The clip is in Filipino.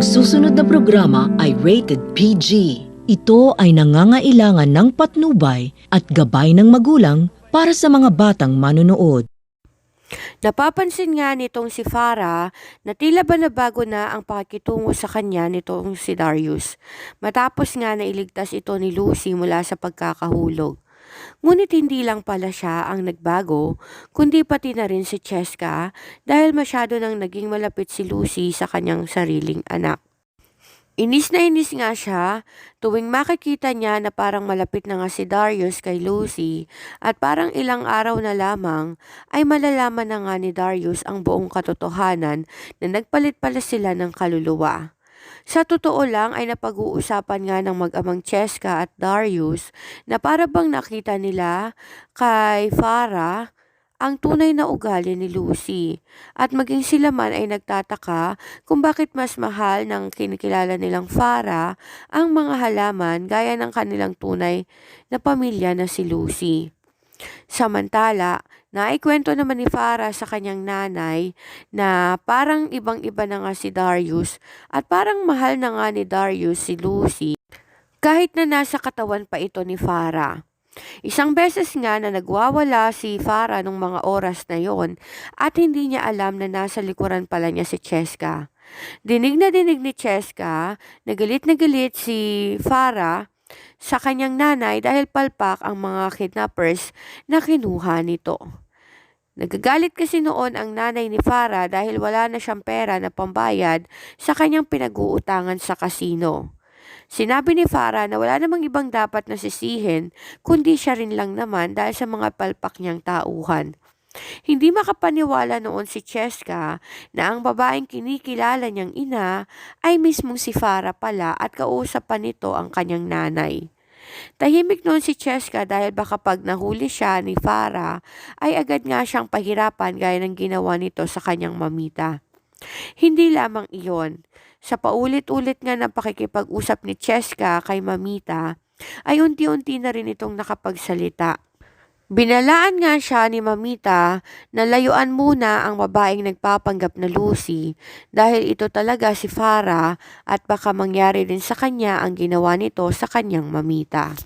susunod na programa ay rated PG. Ito ay nangangailangan ng patnubay at gabay ng magulang para sa mga batang manonood. Napapansin nga nitong si Farah na tila ba nabago na ang pakikitungo sa kanya nitong si Darius matapos nga na iligtas ito ni Lucy mula sa pagkakahulog. Ngunit hindi lang pala siya ang nagbago, kundi pati na rin si Cheska dahil masyado nang naging malapit si Lucy sa kanyang sariling anak. Inis na inis nga siya tuwing makikita niya na parang malapit na nga si Darius kay Lucy at parang ilang araw na lamang ay malalaman na nga ni Darius ang buong katotohanan na nagpalit pala sila ng kaluluwa. Sa totoo lang ay napag-uusapan nga ng mag-amang Cheska at Darius na para bang nakita nila kay Farah ang tunay na ugali ni Lucy at maging sila man ay nagtataka kung bakit mas mahal ng kinikilala nilang Farah ang mga halaman gaya ng kanilang tunay na pamilya na si Lucy. Samantala, naikwento naman ni Farah sa kanyang nanay na parang ibang-iba na nga si Darius at parang mahal na nga ni Darius si Lucy kahit na nasa katawan pa ito ni Farah. Isang beses nga na nagwawala si Farah nung mga oras na yon at hindi niya alam na nasa likuran pala niya si Cheska. Dinig na dinig ni Cheska, nagalit na galit si Farah sa kanyang nanay dahil palpak ang mga kidnappers na kinuha nito. Nagagalit kasi noon ang nanay ni Farah dahil wala na siyang pera na pambayad sa kanyang pinag-uutangan sa kasino. Sinabi ni Farah na wala namang ibang dapat na sisihin kundi siya rin lang naman dahil sa mga palpak niyang tauhan. Hindi makapaniwala noon si Cheska na ang babaeng kinikilala niyang ina ay mismong si Farah pala at kausap pa nito ang kanyang nanay. Tahimik noon si Cheska dahil baka pag nahuli siya ni Farah ay agad nga siyang pahirapan gaya ng ginawa nito sa kanyang mamita. Hindi lamang iyon. Sa paulit-ulit nga na pakikipag-usap ni Cheska kay Mamita, ay unti-unti na rin itong nakapagsalita. Binalaan nga siya ni Mamita na layuan muna ang babaeng nagpapanggap na Lucy dahil ito talaga si Farah at baka mangyari din sa kanya ang ginawa nito sa kanyang Mamita.